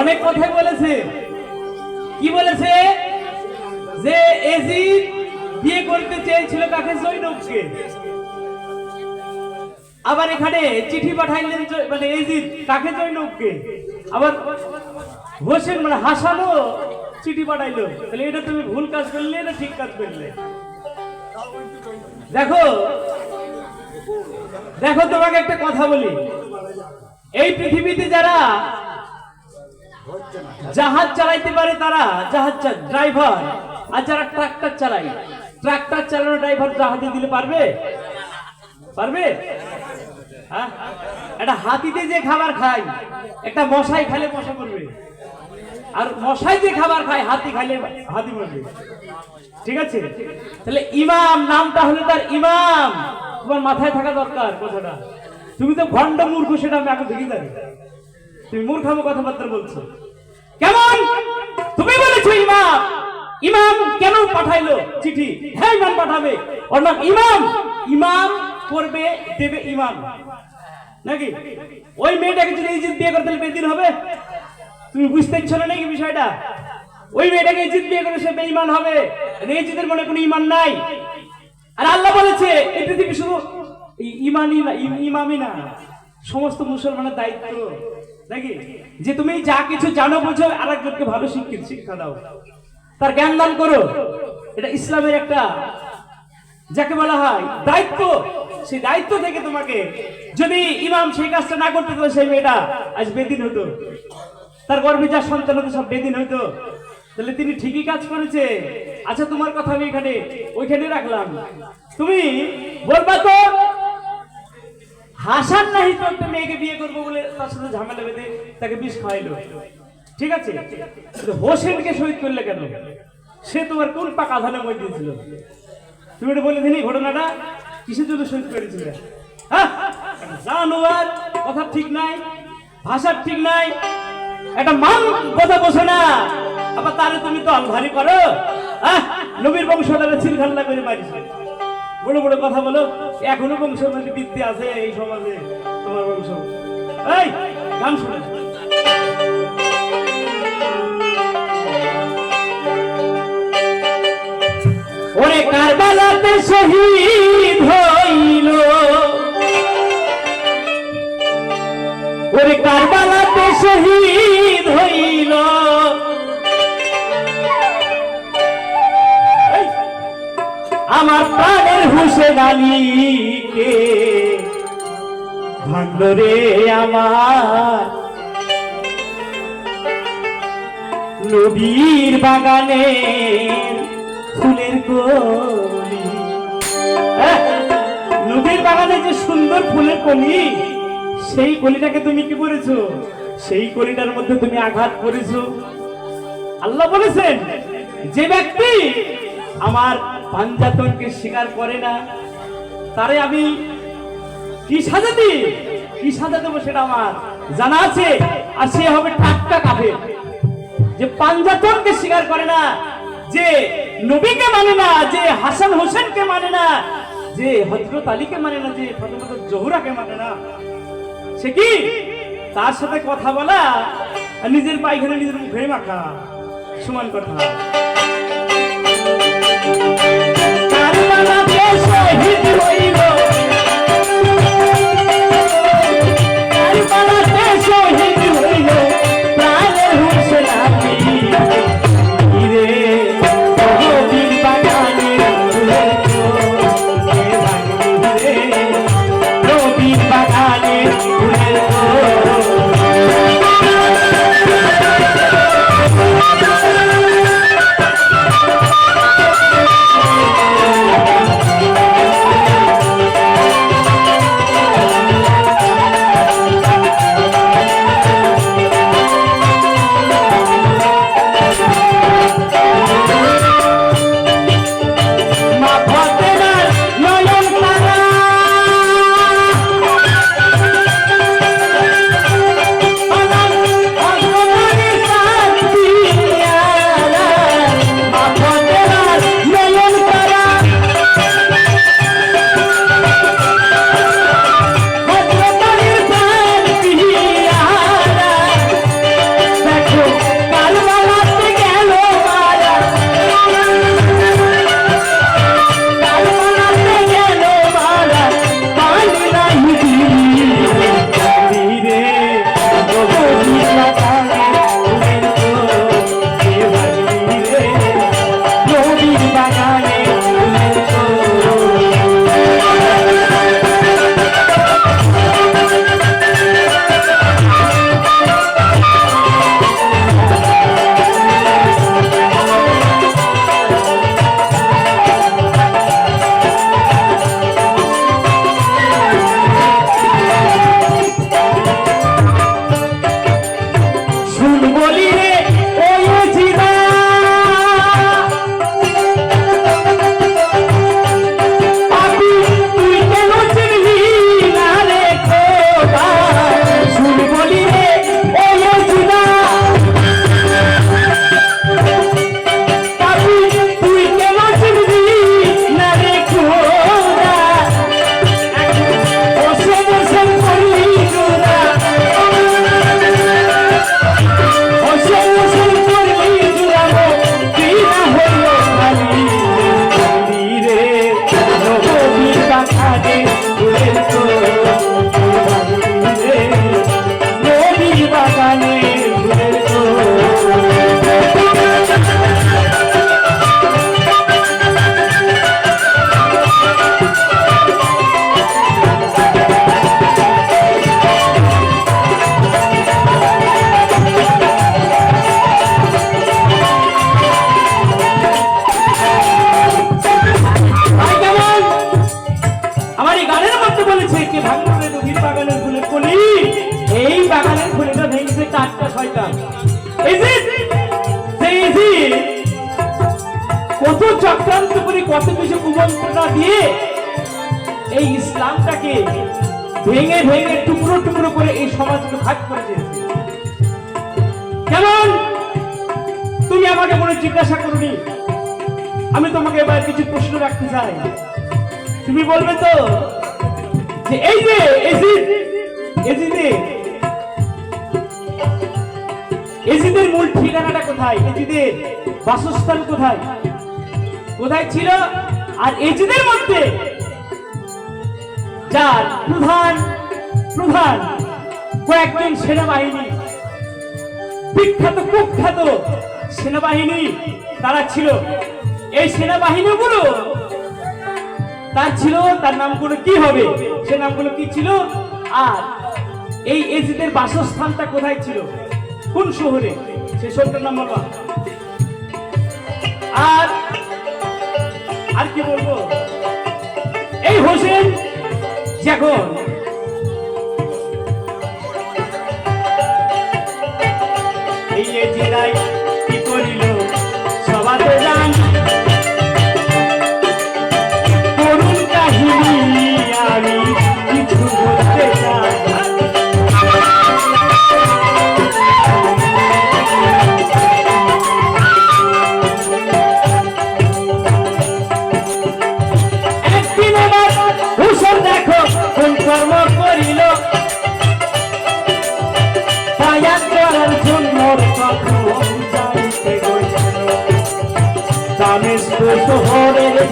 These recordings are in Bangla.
অনেক কথাই বলেছে। কি বলেছে? যে এজিদ বিয়ে করতে চেয়েছিল কাকে? জৈনবকে। আবার এখানে চিঠি পাঠাইলেন মানে এজিদ, কাকে জৈনবকে? আবার হোসেন মানে হাসানো চিঠি পাঠাইলো। তাহলে এটা তুমি ভুল কাজ করলে না ঠিক কাজ করলে? দেখো দেখো তোমাকে একটা কথা বলি। এই পৃথিবীতে যারা জাহাজ চালাইতে পারে তারা, জাহাজ ড্রাইভার আর যারা ট্রাক্টর চালায় ট্রাক্টর চালানো ড্রাইভার জাহাজে দিলে পারবে? পারবে? হ্যাঁ? একটা হাতিতে যে খাবার খায়, একটা মশাই খালে মশা মরবে। আর মশাই যে খাবার খায়, হাতি খাইলে হাতি মরবে। ঠিক আছে? তাহলে ইমাম নামটা হলো তার ইমাম। তোমার মাথায় থাকা দরকার কথাটা। তুমি তো ভণ্ড মূর্খ, সেটা আমি আগে দেখি জানি। তুমি মূর্খামো কথাবার্তা বলছো। কেমন? তুমি বলেছ ইমাম। ইমাম কেন পাঠাইলো চিঠি? হ্যাঁ ইমাম পাঠাবে। ওর নাম ইমাম। ইমাম করবে, দেবে ইমাম। নাকি? ওই মেয়েটাকে যদি ইজিত বিয়ে করতে হলে বেদিন হবে? তুমি বুঝতে না নাকি বিষয়টা? ওই মেয়েটাকে ইজিত বিয়ে করে সে বেঈমান হবে। ইজিতের মনে কোনো ইমান নাই। আর আল্লাহ বলেছে, এই পৃথিবী শুধু ইমানই না, ইম- ইমামই না। সমস্ত মুসলমানের দায়িত্ব। নাকি? যে তুমি যা কিছু জানো বুঝো আর একজনকে ভালো শিক্ষিত শিক্ষা দাও। তার জ্ঞান দান করো। এটা ইসলামের একটা, যাকে বলা হয় দায়িত্ব। সেই দায়িত্ব থেকে তোমাকে যদি ইমাম সেই কাজটা না করতে তো সেই মেয়েটা আজ বেদিন হতো। তার গর্ভে যা সন্তান হতো, সব বেদিন হইতো। তাহলে তিনি ঠিকই কাজ করেছে। আচ্ছা তোমার কথা আমি এখানে, ওইখানে রাখলাম। তুমি বলবা তো, হাসান নাহি তো মেয়েকে সাথে ঝামেলা বেঁধে তাকে বিষ খাওয়াইলো। ঠিক আছে? হোসেনকে শহীদ করলে কেন? সে তোমার কোন পাকা ধানে মই দিয়েছিল তুমি এটা বলে দিনি ঘটনাটা। কিসের জন্য শহীদ করেছিলে? হ্যাঁ? জানোয়ার, কথা ঠিক নাই ভাষার ঠিক নাই, একটা মান কথা বসে না। আবার তারে তুমি তো আলভারি করো। হ্যাঁ? নবীর বংশধরে ছিলখাল্লা করে মারিস বড় বড় কথা বলো। এখনও মধ্যে বৃত্তি আছে এই সমাজে, তোমার বংশ। এই, গান শুনে। ওরে কারবালাতে শহীদ হইল। ওরে কারবালাতে শহীদ হইল। আমার প্রাণের হুসেন আলীকে ভাঙল আমার। নবীর বাগানে ফুলের কলি। হ্যাঁ, নদীর বাগানে যে সুন্দর ফুলের কলি সেই কলিটাকে তুমি কি করেছ? সেই কলিটার মধ্যে তুমি আঘাত করেছ। আল্লাহ বলেছেন যে ব্যক্তি আমার পাঞ্জাতনকে স্বীকার করে না তারে আমি কি সাজা দিই? কি সাজা দেবো সেটা আমার জানা আছে, আর সে হবে টাটকা কাফের যে পাঞ্জাতনকে স্বীকার করে না, যে নবীকে মানে না, যে হাসান হোসেনকে মানে না, যে হজরত আলীকে মানে না, যে ফতেমত জহুরাকে মানে না, সে কি? তার সাথে কথা বলা আর নিজের পায়খানা নিজের মুখে মাখা, সমান কথা। কারবালাতে শহীদ হইল। কত চক্রান্ত করে কত কিছু কুমন্ত্রণা দিয়ে এই ইসলামটাকে ভেঙে ভেঙে টুকরো টুকরো করে এই সমাজকে ভাগ করে দিয়েছে। কেমন? তুমি আমাকে কোনো জিজ্ঞাসা করনি। আমি তোমাকে এবার কিছু প্রশ্ন রাখতে চাই। তুমি বলবে তো যে এই যে এজিদ, এজিদে, এজিদের মূল ঠিকানাটা কোথায়? এজিদের বাসস্থান কোথায়? কোথায় ছিল? আর এজিদের মধ্যে? যার প্রধান প্রধান কয়েকজন সেনাবাহিনী। বিখ্যাত, কুখ্যাত সেনাবাহিনী তারা ছিল। এই সেনাবাহিনীগুলো তার ছিল, তার নামগুলো কি হবে? সে নামগুলো কি ছিল? আর এই এজিদের বাসস্থানটা কোথায় ছিল? কোন শহরে? সে শহরটার নাম বলবা আর আর কি বলব? এই হোসেন যখন এই এজিদাই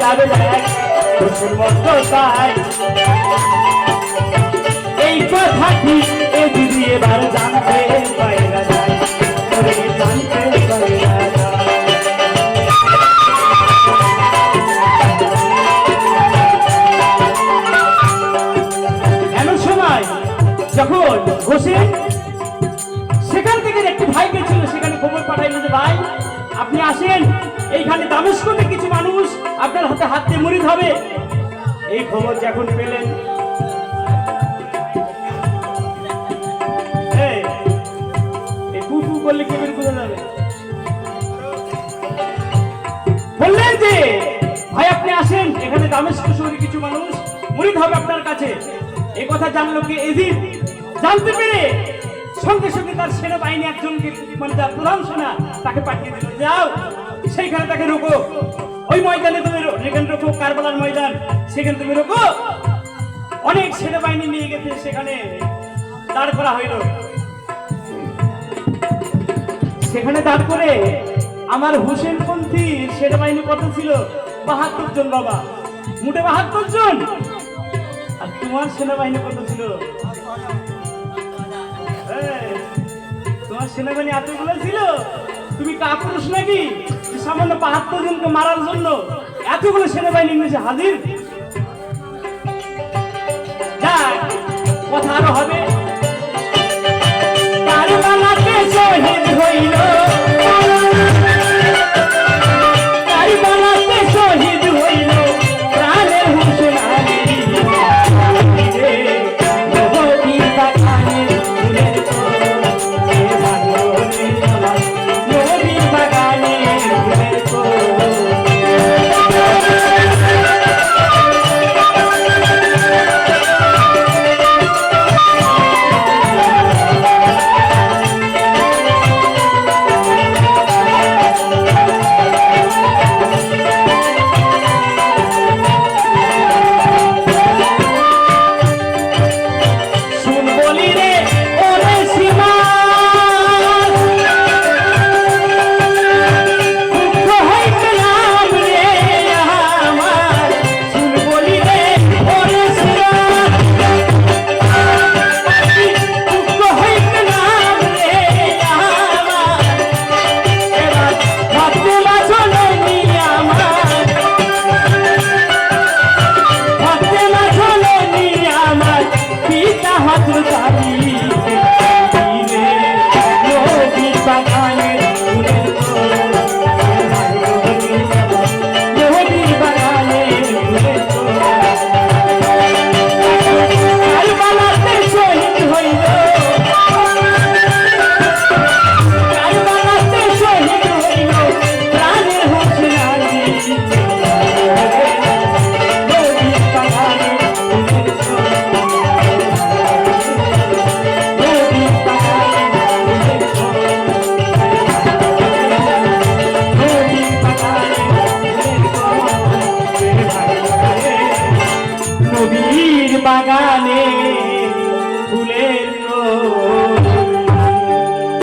যাবে হুসন মতো তাই। এই কথাটি এ দিদি এবার জানতে এই খবর যখন পেলেন। বললেন যে, ভাই, আপনি আসেন। এখানে দামেস্ক শহরে কিছু মানুষ মুরিদ হবে আপনার কাছে। এই কথা জানলো কি? এজিদ। জানতে পেরে সঙ্গে সঙ্গে তার সেনাবাহিনী একজনকে মানে প্রধান সেনা, তাকে পাঠিয়ে দিল। যাও। সেইখানে তাকে রোকো। ওই ময়দানে তুমি যেখানে রোকো, কারবালার ময়দান, সেখানে তুমি রোকো। অনেক সেনাবাহিনী নিয়ে গেছে সেখানে। দাঁড় করা হইল। সেখানে দাঁড় করে আমার হুসেন পন্থী সেনাবাহিনী কত ছিল? বাহাত্তর জন বাবা। মোটে বাহাত্তর জন। আর তোমার সেনাবাহিনী কত ছিল? তোমার সেনাবাহিনী এতগুলো ছিল? তুমি কাপুরুষ নাকি? সামান্য বাহাত্তর জনকে মারার জন্য এতগুলো সেনাবাহিনী নিয়েছে হাজির? কথা আরও হবে। কারবালাতে শহীদ হইল।